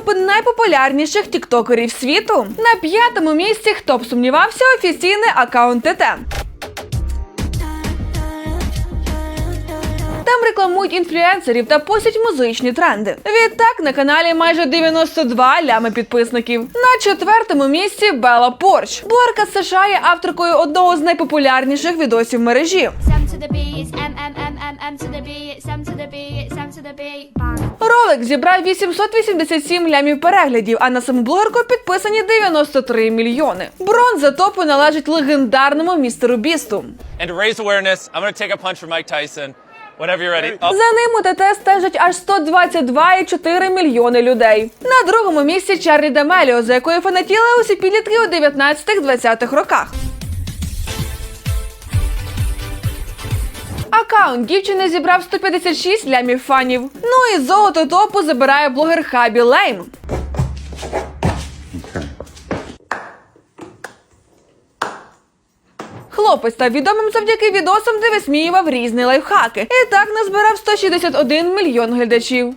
топ найпопулярніших тіктокерів світу. На п'ятому місці, хто б сумнівався, офіційний аккаунт ТТ. Там рекламують інфлюенсерів та постять музичні тренди. Відтак на каналі майже 92 лями підписників. На четвертому місці Бела Порч. Блогерка США є авторкою одного з найпопулярніших відосів мережі. Sam to the B, it's M M M M M to the B, it's to the B, it's M to the B, bang. Ролик зібрав 887 лямів переглядів, а на саму блогерку підписані 93 мільйони. Бронза топу належить легендарному містеру Бісту. And to raise awareness, I'm going to take a punch from Mike Tyson. Whenever you're ready. За ним у ТТ стежать аж 122,4 мільйони людей. На другому місці Чарлі Дамеліо, за якою фанатіли усі підлітки у 19-20-х роках. Акаунт дівчини зібрав 156 лямів фанів. Ну і золото топу забирає блогер Хабі Лейм. Хлопець став відомим завдяки відосам, де висміював різні лайфхаки. І так назбирав 161 мільйон глядачів.